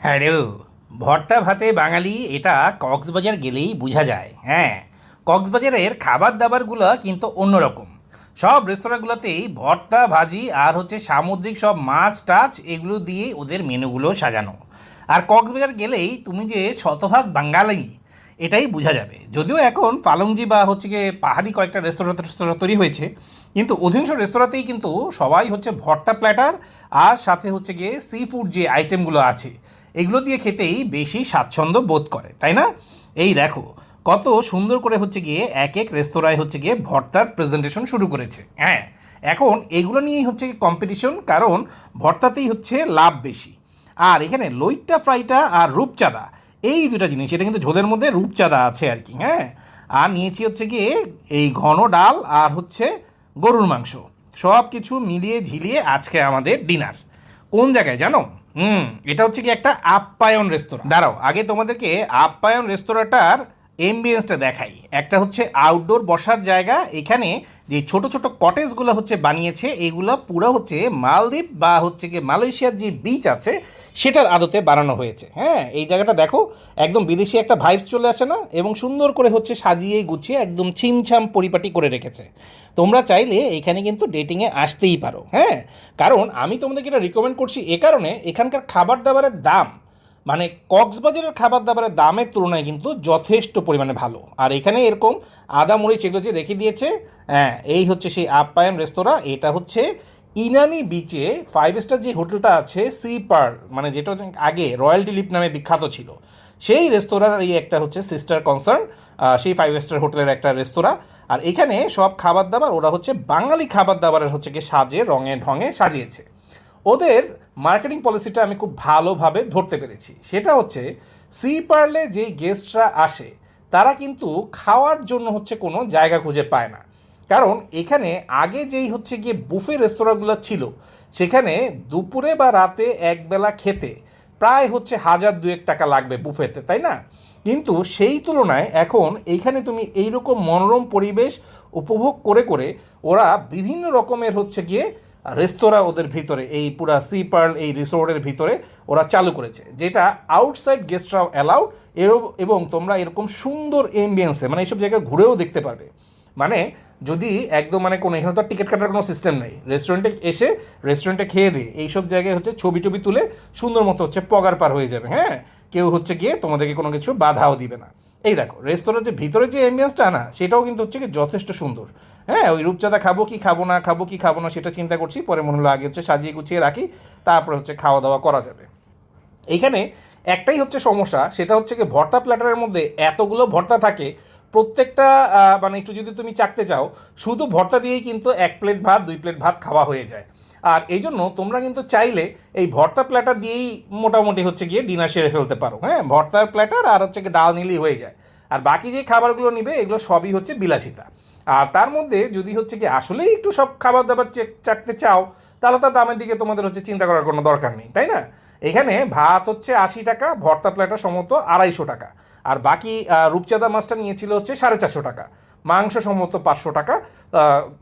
হ্যাঁ রে ভর্তা ভাতে বাঙালি এটা কক্সবাজার গেলেই বোঝা যায় হ্যাঁ। কক্সবাজারের খাবার দাবারগুলো কিন্তু অন্যরকম। সব রেস্তোরাঁগুলোতেই ভর্তা, ভাজি আর হচ্ছে সামুদ্রিক সব মাছ টাছ এগুলো দিয়ে ওদের মেনুগুলো সাজানো। আর কক্সবাজার গেলেই তুমি যে শতভাগ বাঙালি, এটাই বোঝা যাবে। যদিও এখন পালংজি বা হচ্ছে গিয়ে পাহাড়ি কয়েকটা রেস্তোরাঁ রেস্তোরাঁ তৈরি হয়েছে, কিন্তু অধিকাংশ রেস্তোরাঁতেই কিন্তু সবাই হচ্ছে ভর্তা প্ল্যাটার আর সাথে হচ্ছে গিয়ে সি ফুড যে আইটেমগুলো আছে এগুলো দিয়ে খেতেই বেশি স্বাচ্ছন্দ্য বোধ করে, তাই না? এই দেখো, কত সুন্দর করে হচ্ছে গিয়ে এক এক রেস্তোরাঁয় হচ্ছে গিয়ে ভর্তার প্রেজেন্টেশন শুরু করেছে। হ্যাঁ এখন এগুলো নিয়েই হচ্ছে কম্পিটিশন কারণ ভর্তাতেই হচ্ছে লাভ বেশি। আর এখানে লইট্টা, ফ্রাইটা আর রূপচাঁদা, এই দুটা জিনিস, এটা কিন্তু ঝোলের মধ্যে রূপচাঁদা আছে আর কি হ্যাঁ? আর নিয়েছি হচ্ছে গিয়ে এই ঘন ডাল আর হচ্ছে গরুর মাংস। সব কিছু মিলিয়ে ঝিলিয়ে আজকে আমাদের ডিনার কোন জায়গায় জানো? হুম এটা হচ্ছে কি একটা আপ্যায়ন রেস্তোরাঁ। দাঁড়াও আগে তোমাদেরকে আপ্যায়ন রেস্তোরাঁটার এমবিয়েন্সটা দেখাই। একটা হচ্ছে আউটডোর বসার জায়গা, এখানে যে ছোট ছোট কটেজগুলো হচ্ছে বানিয়েছে, এগুলো পুরো হচ্ছে মালদ্বীপ বা হচ্ছে কি মালয়েশিয়ার যে বিচ আছে, সেটার আদতে বানানো হয়েছে। হ্যাঁ এই জায়গাটা দেখো, একদম বিদেশি একটা ভাইবস চলে আসে না এবং সুন্দর করে হচ্ছে সাজিয়ে গুছিয়ে একদম ছিমছাম পরিপাটি করে রেখেছে। তোমরা চাইলে এখানে কিন্তু ডেটিংয়ে আসতেই পারো। হ্যাঁ কারণ আমি তোমাদেরকে এটা রিকমেন্ড করছি এ কারণে, এখানকার খাবার দাবারের দাম মানে কক্সবাজারের খাবার দাবারের দামের তুলনায় কিন্তু যথেষ্ট পরিমাণে ভালো। আর এখানে এরকম আদা, মরিচ এগুলো যে রেখে দিয়েছে হ্যাঁ এই হচ্ছে সেই আপ্যায়ন রেস্তোরাঁ, এটা হচ্ছে ইনানি বিচে ফাইভ স্টার যে হোটেলটা আছে সি পার্ল মানে যেটা আগে রয়্যাল টিলিপ নামে বিখ্যাত ছিল। সেই রেস্তোরাঁর এই একটা হচ্ছে সিস্টার কনসার্ন সেই ফাইভ স্টার হোটেলের একটা রেস্তোরাঁ। আর এখানে সব খাবার দাবার ওরা হচ্ছে বাঙালি খাবার দাবারের হচ্ছে কি সাজে, রঙে, ঢঙে সাজিয়েছে। ওদের মার্কেটিং পলিসিটা আমি খুব ভালোভাবে ধরতে পেরেছি। সেটা হচ্ছে সি পার্লে যেই গেস্টরা আসে, তারা কিন্তু খাওয়ার জন্য হচ্ছে কোনো জায়গা খুঁজে পায় না। কারণ এখানে আগে যেই হচ্ছে গিয়ে বুফে রেস্তোরাঁগুলো ছিল, সেখানে দুপুরে বা রাতে একবেলা খেতে প্রায় হচ্ছে হাজার দুয়েক টাকা লাগবে বুফেতে তাই না? কিন্তু সেই তুলনায় এখন এইখানে তুমি এইরকম মনোরম পরিবেশ উপভোগ করে করে ওরা বিভিন্ন রকমের হচ্ছে গিয়ে রেস্তোরাঁ ওদের ভিতরে, এই পুরা সি পার্ল, এই রিসোর্টের ভিতরে ওরা চালু করেছে, যেটা আউটসাইড গেস্টরাও অ্যালাউড এর এবং তোমরা এরকম সুন্দর এমবিয়েন্সে মানে এইসব জায়গায় ঘুরেও দেখতে পারবে। মানে যদি একদম মানে কোনো, এখানে তো টিকিট কাটার কোনো সিস্টেম নেই। রেস্টুরেন্টে এসে রেস্টুরেন্টে খেয়ে দিয়ে এইসব জায়গায় হচ্ছে ছবি টবি তুলে সুন্দর মতো হচ্ছে পগার পার হয়ে যাবে হ্যাঁ? কেউ হচ্ছে গিয়ে তোমাদেরকে কোনো কিছু বাধাও দিবে না। এই দেখো রেস্তোরাঁ যে ভিতরে যে অ্যাম্বিয়েন্সটা না, সেটাও কিন্তু হচ্ছে কি যথেষ্ট সুন্দর। হ্যাঁ ওই রূপচাঁদা খাব কি খাব না, খাব কি খাব না, সেটা চিন্তা করছি, পরে মনে হলো আগে হচ্ছে সাজিয়ে গুছিয়ে রাখি, তারপরে হচ্ছে খাওয়া দাওয়া করা যাবে। এইখানে একটাই হচ্ছে সমস্যা, সেটা হচ্ছে কি ভর্তা প্ল্যাটারের মধ্যে এতগুলো ভর্তা থাকে, প্রত্যেকটা মানে একটু যদি তুমি চাকতে চাও, শুধু ভর্তা দিয়েই কিন্তু এক প্লেট ভাত, দুই প্লেট ভাত খাওয়া হয়ে যায়। আর এই জন্য তোমরা কিন্তু চাইলে এই ভর্তা প্ল্যাটার দিয়েই মোটামুটি হচ্ছে গিয়ে ডিনার সেরে ফেলতে পারো। হ্যাঁ ভর্তার প্ল্যাটার আর হচ্ছে ডাল নিলেই হয়ে যায়। আর বাকি যে খাবারগুলো নিবে, এগুলো সবই হচ্ছে বিলাসিতা। আর তার মধ্যে যদি হচ্ছে কি আসলেই একটু সব খাবার দাবার চেক চাকতে চাও, তাহলে তার দামের দিকে তোমাদের হচ্ছে চিন্তা করার কোনো দরকার নেই, তাই না? এখানে ভাত হচ্ছে আশি টাকা, ভর্তা প্লেটার সম্ভবত আড়াইশো টাকা। আর বাকি রূপচাঁদা মাছটা নিয়েছিল হচ্ছে সাড়ে চারশো টাকা। মাংস সম্ভবত পাঁচশো টাকা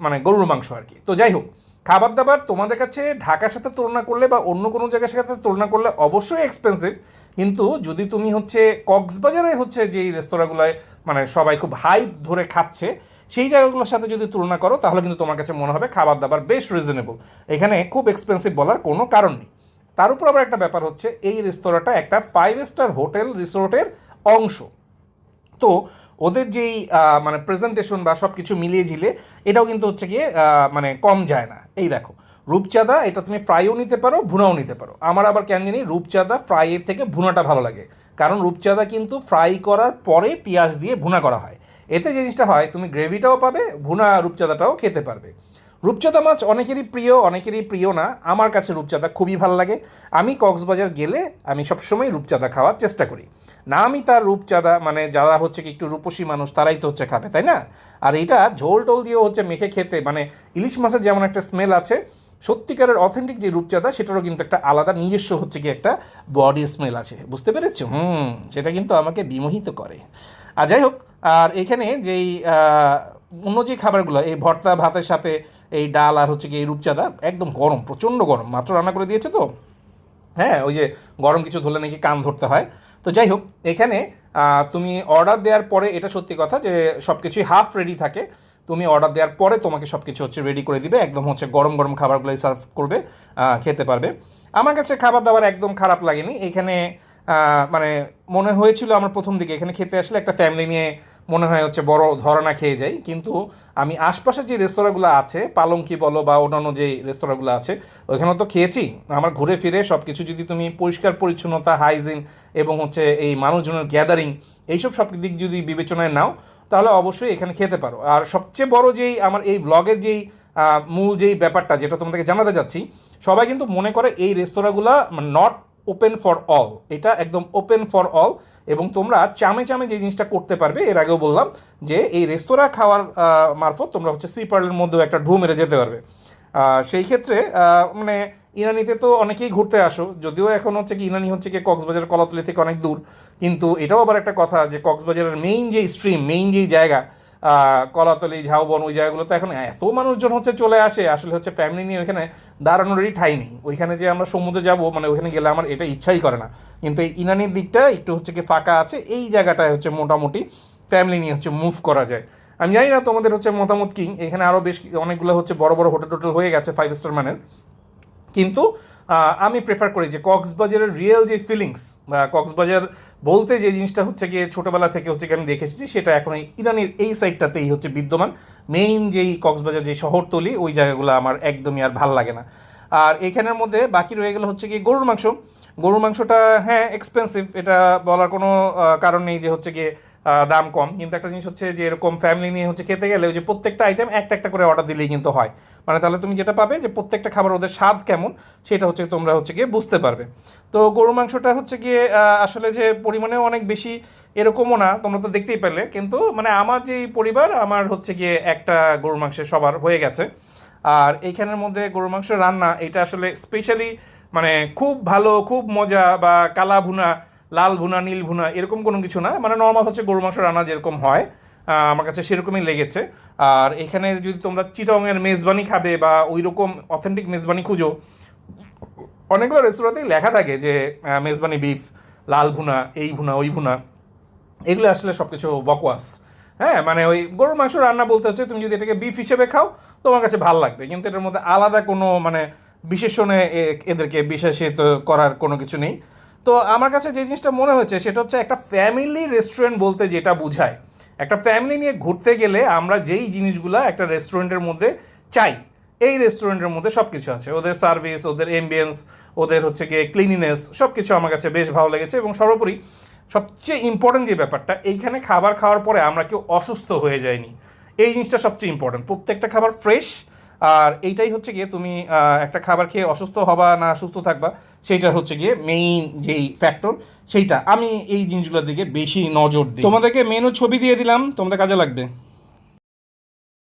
মানে গরুর মাংস আর কি। তো যাই হোক খাবার দাবার তোমাদের কাছে ঢাকার সাথে তুলনা করলে বা অন্য কোনো জায়গার সাথে তুলনা করলে অবশ্যই এক্সপেন্সিভ কিন্তু যদি তুমি হচ্ছে কক্সবাজারে হচ্ছে যেই রেস্তোরাঁগুলোয় মানে সবাই খুব হাইপ ধরে খাচ্ছে, সেই জায়গাগুলোর সাথে যদি তুলনা করো, তাহলে কিন্তু তোমার কাছে মনে হবে খাবার দাবার বেশ রিজনেবল এখানে খুব এক্সপেন্সিভ বলার কোনো কারণ নেই। তার উপর আবার একটা ব্যাপার হচ্ছে, এই রেস্তোরাঁটা একটা ফাইভ স্টার হোটেল রিসোর্টের অংশ। তো ওদের যেই মানে প্রেজেন্টেশন বা সব কিছু মিলিয়ে ঝিলে এটাও কিন্তু হচ্ছে গিয়ে মানে কম যায় না। এই দেখো, রূপচাঁদা, এটা তুমি ফ্রাইও নিতে পারো, ভুনাও নিতে পারো। আমার আবার কেন জানি রূপচাঁদা ফ্রাইয়ের থেকে ভুনাটা ভালো লাগে। কারণ রূপচাঁদা কিন্তু ফ্রাই করার পরে পেঁয়াজ দিয়ে ভুনা করা হয়। এতে জিনিসটা হয়, তুমি গ্রেভিটাও পাবে, ভুনা রূপচাঁদাটাও খেতে পারবে। রূপচাঁদা মাছ অনেকেরই প্রিয় অনেকেরই প্রিয় না। আমার কাছে রূপচাঁদা খুবই ভালো লাগে। আমি কক্সবাজার গেলে আমি সবসময় রূপচাঁদা খাওয়ার চেষ্টা করি। না, আমি তার রূপচাঁদা মানে যারা হচ্ছে কি একটু রূপসী মানুষ, তারাই তো হচ্ছে খাবে, তাই না? আর এটা ঝোল টোল দিয়েও হচ্ছে মেখে খেতে মানে ইলিশ মাছের যেমন একটা স্মেল আছে, সত্যিকারের অথেন্টিক যে রূপচাঁদা, সেটারও কিন্তু একটা আলাদা নিজস্ব হচ্ছে কি একটা বডি স্মেল আছে। বুঝতে পেরেছ? হুম, সেটা কিন্তু আমাকে বিমোহিত করে। আর যাই হোক, আর এখানে যেই অন্য যে খাবারগুলো, এই ভর্তা, ভাতের সাথে এই ডাল আর হচ্ছে কি এই রূপচাঁদা, একদম গরম, প্রচণ্ড গরম। মাত্র রান্না করে দিয়েছে তো? হ্যাঁ ওই যে গরম কিছু ধরলে নাকি কান ধরতে হয়। তো যাই হোক, এখানে তুমি অর্ডার দেওয়ার পরে, এটা সত্যি কথা যে সব কিছুই হাফ রেডি থাকে। তুমি অর্ডার দেওয়ার পরে তোমাকে সব কিছু হচ্ছে রেডি করে দিবে। একদম হচ্ছে গরম গরম খাবারগুলোই সার্ভ করবে খেতে পারবে। আমার কাছে খাবার দাবার একদম খারাপ লাগেনি। এখানে মানে মনে হয়েছিল আমার প্রথম দিকে। এখানে খেতে আসলে একটা ফ্যামিলি নিয়ে মনে হয় হচ্ছে বড় ধরনা খেয়ে যাই। কিন্তু আমি আশপাশে যে রেস্তোরাঁগুলো আছে, পালঙ্কি বলো বা অন্যান্য যে রেস্তোরাঁগুলো আছে, ওইখানেও তো খেয়েছি। আমার ঘুরে ফিরে সব কিছু যদি তুমি পরিষ্কার, পরিচ্ছন্নতা হাইজিন এবং হচ্ছে এই মানুষজনের গ্যাদারিং এইসব সব দিক যদি বিবেচনায় নাও, তাহলে অবশ্যই এখানে খেতে পারো। আর সবচেয়ে বড় যেই আমার এই ব্লগের যেই মূল যেই ব্যাপারটা, যেটা তোমাদেরকে জানাতে যাচ্ছি, সবাই কিন্তু মনে করে এই রেস্তোরাঁগুলো নট ওপেন ফর অল এটা একদম ওপেন ফর অল এবং তোমরা চামে চামে যে জিনিসটা করতে পারবে, এর আগেও বললাম যে এই রেস্তোরাঁ খাওয়ার মারফত তোমরা হচ্ছে সি পার্লের মধ্যেও একটা ঢু মেরে যেতে পারবে। সেই ক্ষেত্রে মানে ইনানিতে তো অনেকেই ঘুরতে আসো, যদিও এখন হচ্ছে কি ইনানি হচ্ছে কি কক্সবাজার, কলাতলি থেকে অনেক দূর, কিন্তু এটাও আবার একটা কথা যে কক্সবাজারের মেইন যে স্ট্রিম মেইন যেই জায়গা কলাতলি, ঝাউবন, ওই জায়গাগুলোতে এখন এত মানুষজন হচ্ছে চলে আসে। আসলে হচ্ছে ফ্যামিলি নিয়ে ওইখানে দাঁড়ানোরই ঠাই নেই। ওইখানে যে আমরা সমুদ্রে যাব মানে ওইখানে গেলে আমার এটা ইচ্ছাই করে না। কিন্তু এই ইনানির দিকটা একটু হচ্ছে কি ফাঁকা আছে, এই জায়গাটায় হচ্ছে মোটামুটি ফ্যামিলি নিয়ে হচ্ছে মুভ করা যায়। আমি জানি না তোমাদের হচ্ছে মতামত কি। এখানে আরও বেশ অনেকগুলো হচ্ছে বড় বড় হোটেল টোটেল হয়ে গেছে ফাইভ স্টার মানের। কিন্তু আমি প্রেফার করি যে কক্সবাজারের রিয়েল যে ফিলিংস বা কক্সবাজার বলতে যে জিনিসটা হচ্ছে গিয়ে ছোটোবেলা থেকে হচ্ছে আমি দেখেছি সেটা এখন এই ইরানের এই সাইডটাতেই হচ্ছে বিদ্যমান। মেইন যেই কক্সবাজার যে শহরতলি, ওই জায়গাগুলো আমার একদমই আর ভালো লাগে না। আর এখানের মধ্যে বাকি রয়ে গেলো হচ্ছে গিয়ে গরুর মাংস। গরুর মাংসটা হ্যাঁ এক্সপেন্সিভ এটা বলার কোনো কারণ নেই যে হচ্ছে গিয়ে দাম কম। কিন্তু একটা জিনিস হচ্ছে যে, এরকম ফ্যামিলি নিয়ে হচ্ছে খেতে গেলে ওই যে প্রত্যেকটা আইটেম একটা একটা করে অর্ডার দিলেই কিন্তু হয়। মানে তাহলে তুমি যেটা পাবে যে, প্রত্যেকটা খাবার ওদের স্বাদ কেমন, সেটা হচ্ছে তোমরা হচ্ছে গিয়ে বুঝতে পারবে। তো গরু মাংসটা হচ্ছে গিয়ে আসলে যে পরিমাণে অনেক বেশি এরকমও না, তোমরা তো দেখতেই পেলে। কিন্তু মানে আমার যে পরিবার, আমার হচ্ছে গিয়ে একটা গরুর মাংসের সবার হয়ে গেছে। আর এইখানের মধ্যে গরুর মাংস রান্না, এটা আসলে স্পেশালি মানে খুব ভালো, খুব মজা বা কালা ভুনা, লাল ভুনা, নীল ভুনা এরকম কোনো কিছু না। মানে নর্মাল হচ্ছে গরু মাংস রান্না যেরকম হয়। আমার কাছে সেরকমই লেগেছে। আর এখানে যদি তোমরা চিটংয়ের মেজবানি খাবে বা ওই রকম অথেন্টিক মেজবানি খুঁজো, অনেকগুলো রেস্তোরাঁতেই লেখা থাকে যে মেজবানি বিফ লাল ভুনা, এই ভুনা, ওই ভুনা। এগুলো আসলে সব কিছু বকওয়াস হ্যাঁ মানে ওই গরুর মাংস রান্না বলতে হচ্ছে, তুমি যদি এটাকে বিফ হিসেবে খাও, তোমার কাছে ভালো লাগবে। কিন্তু এটার মধ্যে আলাদা কোনো মানে বিশেষণে এদেরকে বিশেষিত করার কোনো কিছু নেই। তো আমার কাছে যে জিনিসটা মনে হয়েছে, সেটা হচ্ছে একটা ফ্যামিলি রেস্টুরেন্ট বলতে যেটা বোঝায়। একটা ফ্যামিলি নিয়ে ঘুরতে গেলে আমরা যেই জিনিসগুলো একটা রেস্টুরেন্টের মধ্যে চাই, এই রেস্টুরেন্টের মধ্যে সব কিছু আছে। ওদের সার্ভিস ওদের এমবিয়েন্স ওদের হচ্ছে গিয়ে ক্লিনিনেস সব কিছু আমার কাছে বেশ ভালো লেগেছে এবং সর্বোপরি সবচেয়ে ইম্পর্টেন্ট যে ব্যাপারটা, এইখানে খাবার খাওয়ার পরে আমরা কেউ অসুস্থ হয়ে যায়নি। এই জিনিসটা সবচেয়ে ইম্পর্টেন্ট প্রত্যেকটা খাবার ফ্রেশ আর এইটাই হচ্ছে গিয়ে তুমি একটা খাবার খেয়ে অসুস্থ হবা না সুস্থ থাকবা, সেইটা হচ্ছে গিয়ে মেইন যেই ফ্যাক্টর সেইটা। আমি এই জিনিসগুলোর দিকে বেশি নজর দিই। তোমাদেরকে মেনু ছবি দিয়ে দিলাম, তোমাদের কাজে লাগবে।